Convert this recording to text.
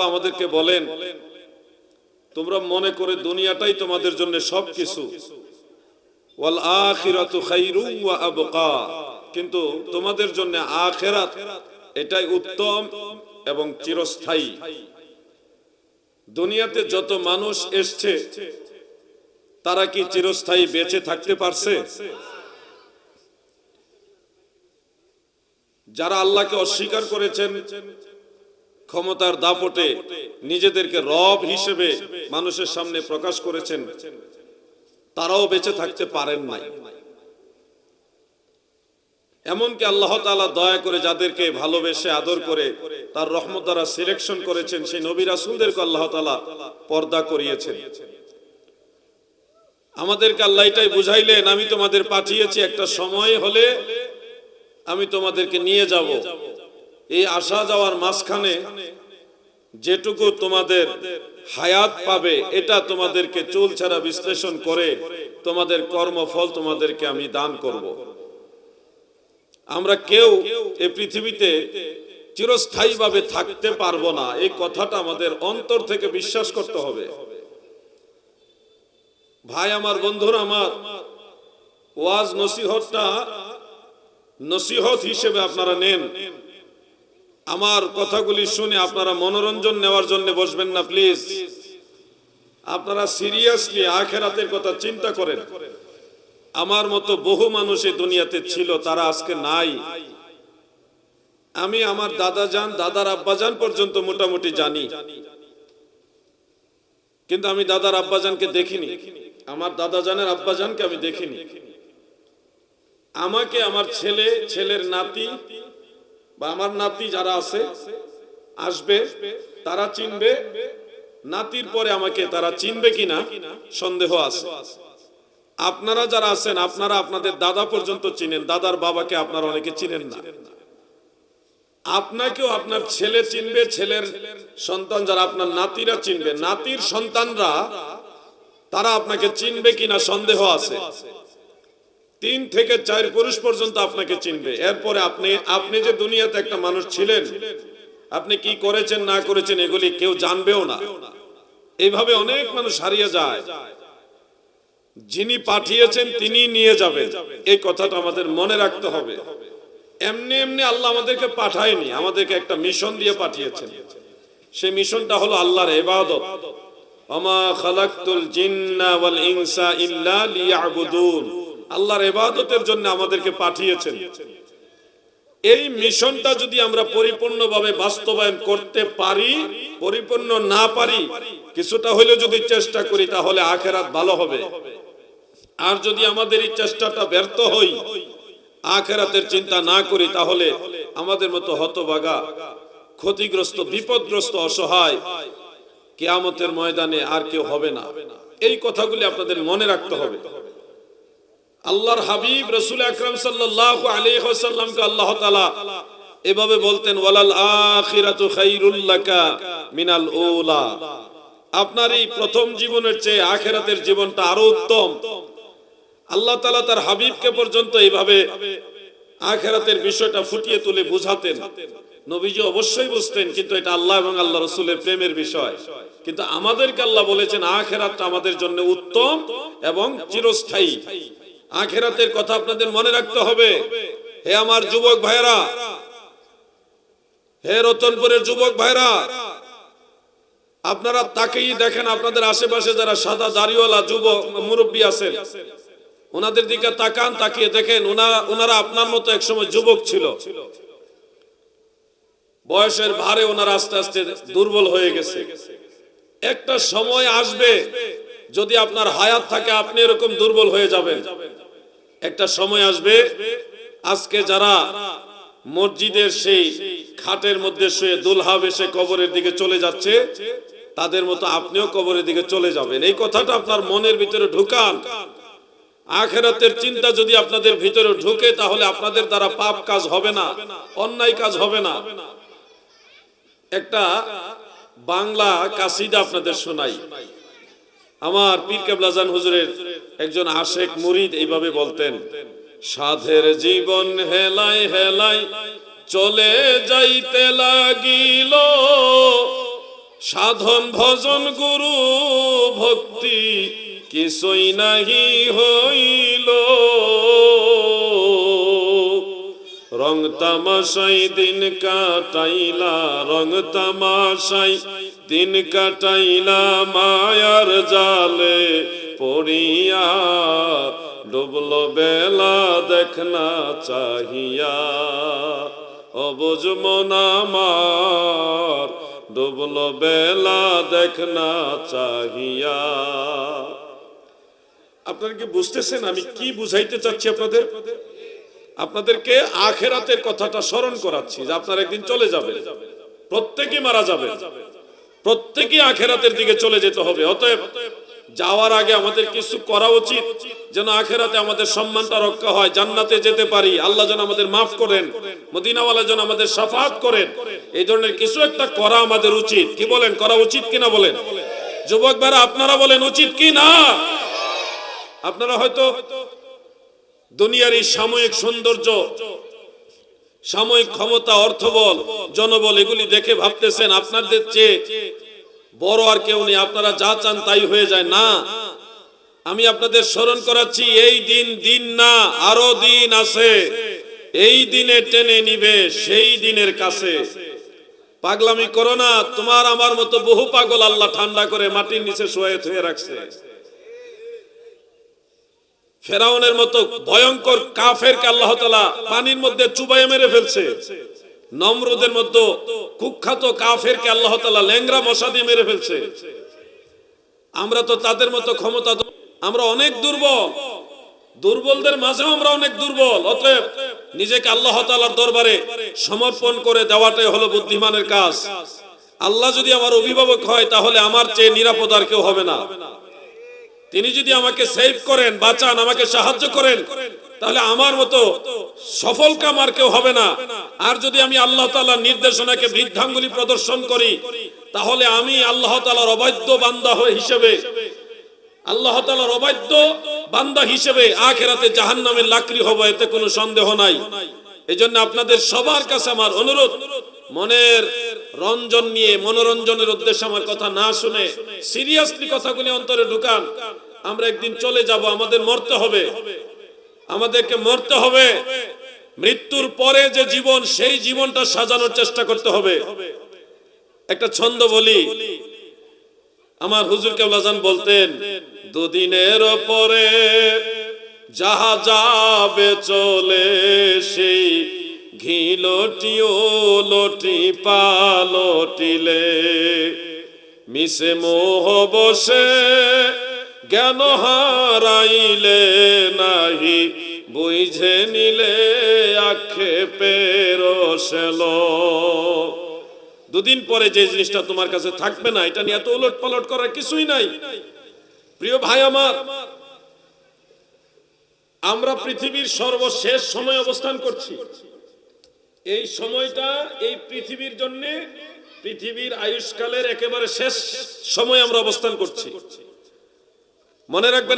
আমাদেরকে বলেন, তোমরা মনে করে দুনিয়াটাই তোমাদের জন্য সবকিছু। ওয়াল আখিরাতু খায়রু ওয়া আবকা। কিন্তু তোমাদের জন্য আখিরাত এটাই উত্তম এবং চিরস্থায়ী। দুনিয়াতে যত মানুষ এসছে, তারা কি চিরস্থায়ী বেঁচে থাকতে পারছে? যারা আল্লাহকে অস্বীকার করেছেন, ক্ষমতার দাপটে নিজেদেরকে রব হিসেবে মানুষের সামনে প্রকাশ করেছেন, তারাও বেঁচে থাকতে পারেন নাই। এমনকি আল্লাহ তাআলা দয়া করে যাদেরকে ভালোবেসে আদর করে তার রহমত দ্বারা সিলেকশন করেছেন সেই নবী রাসূলদেরকে আল্লাহ তাআলা পর্দা করিয়েছেন। আমাদেরকে আল্লাহ এটাই বুঝাইলেন, আমি তোমাদের পাঠিয়েছি, একটা সময় হলে আমি তোমাদেরকে নিয়ে যাব। এই আসা যাওয়ার মাঝখানে যেটুকু তোমাদের হায়াত পাবে, এটা তোমাদেরকে চুল ছাড়া বিশ্লেষণ করে তোমাদের কর্মফল তোমাদেরকে আমি দান করব। আমরা কেউ এই পৃথিবীতে চিরস্থায়ীভাবে থাকতে পারব না। এই কথাটা আমাদের অন্তর থেকে বিশ্বাস করতে হবে। ভাই, আমার বন্ধুরা, আমার ওয়াজ নসিহতটা নসিহত হিসেবে আপনারা নেন। আমার কথাগুলি শুনে আপনারা মনোরঞ্জন নেওয়ার জন্য বসবেন না, প্লিজ। আপনারা সিরিয়াসলি আখেরাতের কথা চিন্তা করেন। আমার মতো বহু মানুষ এই দুনিয়াতে ছিল, তারা আজকে নাই। আমি আমার দাদা যান, দাদার আব্বাজান পর্যন্ত মোটামুটি জানি। কিন্তু আমি দাদার আব্বাজানকে দেখিনি। আমার দাদা জানের আব্বাজানকে আমি দেখিনি। আমাকে আমার ছেলে, ছেলের নাতি বা আমার নাতি যারা আছে, আসবে, তারা চিনবে। নাতির পরে আমাকে তারা চিনবে কিনা সন্দেহ আছে। আপনারা যারা আছেন, আপনারা আপনাদের দাদা পর্যন্ত চিনেন। দাদার বাবাকে আপনারা অনেকে চিনেন না। আপনাকেও আপনার ছেলে চিনবে, ছেলের সন্তান যারা আপনার নাতিরা চিনবে। নাতির সন্তানরা, তারা আপনাকে চিনবে কিনা সন্দেহ আছে। তিন থেকে চার পুরুষ পর্যন্ত আপনাকে চিনবে। এরপরে আপনি আপনি যে দুনিয়াতে একটা মানুষ ছিলেন, আপনি কি করেছেন, না করেছেন, এগুলি কেউ জানবেও না। এইভাবে অনেক মানুষ হারিয়ে যায়। যিনি পাঠিয়েছেন তিনি নিয়ে যাবেন। এই কথাটা আমাদের মনে রাখতে হবে। এমনি এমনি আল্লাহ আমাদেরকে পাঠায়নি, আমাদেরকে একটা মিশন দিয়ে পাঠিয়েছেন। সেই মিশনটা হলো আল্লাহর ইবাদত। আমা খালাকতুল জিন্না ওয়াল ইনসা ইল্লা লিয়াবুদুন। আল্লাহর ইবাদতের জন্য আমাদেরকে পাঠিয়েছেন। এই মিশনটা যদি আমরা পরিপূর্ণভাবে বাস্তবায়ন করতে পারি, পরিপূর্ণ না পারি, কিছুটা হলেও যদি চেষ্টা করি, তাহলে আখেরাত ভালো হবে। আর যদি আমাদের এই চেষ্টাটা ব্যর্থ হই আখেরাতের চিন্তা না করি তাহলে আমাদের মতো হতবাগা, ক্ষতিগ্রস্ত, বিপদগ্রস্ত, অসহায় কেয়ামতের ময়দানে আর কেউ হবে না। এই কথাগুলি আপনাদের মনে রাখতে হবে। আল্লাহর হাবিব রসুল আকরাম সাল্লাল্লাহু আলাইহি আল্লাহ তাআলা এভাবে বলতেন, ওয়ালাল আখিরাতু খায়রুল লাকা মিনাল উলা। আপনার এই প্রথম জীবনের চেয়ে আখেরাতের জীবনটা আরও উত্তম। আল্লাহ তাআলা তার হাবিবকে পর্যন্ত এইভাবে আখেরাতের বিষয়টা ফুটিয়ে তুলে বুঝাতেন। নবীজি অবশ্যই বুঝতেন, কিন্তু এটা আল্লাহ এবং আল্লাহ রসুলের প্রেমের বিষয়। কিন্তু আমাদেরকে আল্লাহ বলেছেন, আখেরাতটা আমাদের জন্য উত্তম এবং চিরস্থায়ী। আখেরাতের কথা আপনাদের মনে রাখতে হবে। হে আমার যুবক ভাইরা হে রতনপুরের যুবক ভাইরা আপনারা তাকেই দেখেন, আপনাদের আশেপাশে যারা সাদা দাড়িওয়ালা যুবক, মুরব্বী আছেন। ওনাদের দিকে তাকান, তাকিয়ে দেখেন ওনারা ওনারা আপনার মতো একসময় যুবক ছিল। বয়সের ভারে ওনারা আস্তে আস্তে দুর্বল হয়ে গেছে। একটা সময় আসবে যদি আপনার হায়াত থাকে, আপনি এরকম দুর্বল হয়ে যাবেন। একটা সময় আসবে, আজকে যারা মসজিদের সেই খাটের মধ্যে শুয়ে দুলহা বেশে কবরের দিকে চলে যাচ্ছে, তাদের মতো আপনিও কবরের দিকে চলে যাবেন। এই কথাটা আপনার মনের ভিতরে ঢুকান। আখেরাতের চিন্তা যদি আপনাদের ভিতরে ঢুকে, তাহলে আপনাদের দ্বারা পাপ কাজ হবে না, অন্যায় কাজ হবে না। একটা বাংলা কাসিদা আপনাদের শোনাই। আমার পীর কেবলাজান হুজুরের একজন আশেক মুরিদ এইভাবে বলতেন, সাধের জীবন হেলাই হেলাই চলে যাইতে লাগিল। সাধন ভজন গুরু ভক্তি কিছুই নাহি হইল। রং তামাশাই দিন কাটাইলা, রং তামাশাই দিন কাটাইলা, মায়ার জালে পড়িয়া ডুবল বেলা দেখনা চাহিয়া। অবুজ মনামার ডুবল বেলা দেখনা চাহিয়া। আপনারা কি বুঝতেছেন? আমি কি বুঝাইতে চাচ্ছি আপনাদের? আপনাদেরকে আখেরাতের কথাটা স্মরণ করাচ্ছি, যে আপনারা একদিন চলে যাবেন। প্রত্যেকে মারা যাবে প্রত্যেকে আখেরাতের দিকে চলে যেতে হবে। অতএব যাওয়ার আগে আমাদের কিছু করা উচিত, যেন আখেরাতে আমাদের সম্মানটা রক্ষা হয়, জান্নাতে যেতে পারি। আল্লাহ যেন আমাদের মাফ করেন, মদিনাওয়ালা যেন আমাদের সাফাত করেন। এই ধরনের কিছু একটা করা আমাদের উচিত। কি বলেন? করা উচিত কিনা বলেন? যুবক ভাইরা, আপনারা বলেন উচিত কি না আপনারা হয়তো দুনিয়ার এই সাময়িক সৌন্দর্য, সাময়িক ক্ষমতা, অর্থবল, জনবল এগুলি দেখে ভাবতেছেন, আপনাদের চেয়ে বড় আর কেউ নেই, আপনারা যা চান তাই হয়ে যায়। না, আমি আপনাদের স্মরণ করাচ্ছি, এই দিন দিন না, আরও দিন আছে। এই দিনে টেনে নিবে, সেই দিনের কাছে। পাগলামি করো না, তোমার আমার মতো বহু পাগল আল্লাহ ঠান্ডা করে মাটির নিচে শোয়ে থুয়ে রাখছে। ফেরাউনের মতো ভয়ঙ্কর কাফেরকে আল্লাহ তালা পানির মধ্যে চুবাইয়ে মেরে ফেলছে। নমরুদের মধ্যে কুখ্যাত কাফেরকে আল্লাহ তালা ল্যাংরা মশা দিয়ে মেরে ফেলছে। আমরা তো তাদের মতো ক্ষমতা আমরা অনেক দুর্বল। দুর্বলদের মাঝেও আমরা অনেক দুর্বল। অতএব নিজেকে আল্লাহ তালার দরবারে সমর্পণ করে দেওয়াটাই হলো বুদ্ধিমানের কাজ। আল্লাহ যদি আমার অভিভাবক হয়, তাহলে আমার চেয়ে নিরাপদ আর কেউ হবে না। তিনি যদি আমাকে সেভ করেন, বাঁচান, আমাকে সাহায্য করেন, তাহলে আমার মতো সফল কাম আর কেউ হবে না। আর যদি আমি আল্লাহ তালার নির্দেশনাকে বৃদ্ধাঙ্গুলি প্রদর্শন করি, তাহলে আমি আল্লাহ তালার অবাধ্য বান্দা হয়ে হিসেবে, আল্লাহ তাআলার অবাধ্য বান্দা হিসেবে আখেরাতে জাহান্নামের লাকড়ি হব, এতে কোনো সন্দেহ নাই। এজন্য আপনাদের সবার কাছে আমার অনুরোধ মনের রঞ্জন নিয়ে, মনোরঞ্জনের উদ্দেশ্যে আমার কথা না শুনে সিরিয়াসলি কথাগুলি অন্তরে ঢুকান। আমরা একদিন চলে যাব, আমাদের মরতে হবে। আমাদেরকে মরতে হবে। মৃত্যুর পরে যে জীবন, সেই জীবনটা সাজানোর চেষ্টা করতে হবে। একটা ছন্দ বলি। আমার হুজুর কেবলাজান বলতেন, দুদিনের পরে যাহা যাবে চলে সেই ঘি লটিও, লটি পালটিলে মিশে মোহ বসে, জ্ঞান হারাইলে নাহি, বুঝে নিলে আখে পেরোসেল দুদিন পরে যে জিনিসটা তোমার কাছে থাকবে না, এটা নিয়ে এত উলট পালট করার কিছুই নাই। প্রিয় ভাই আমার, আমরা পৃথিবীর সর্বশেষ সময় অবস্থান করছি। এই সময়টা, এই পৃথিবীর জন্য পৃথিবীর আয়ুষ্কালের একেবারে শেষ সময় আমরা অবস্থান করছি। মনে রাখবেন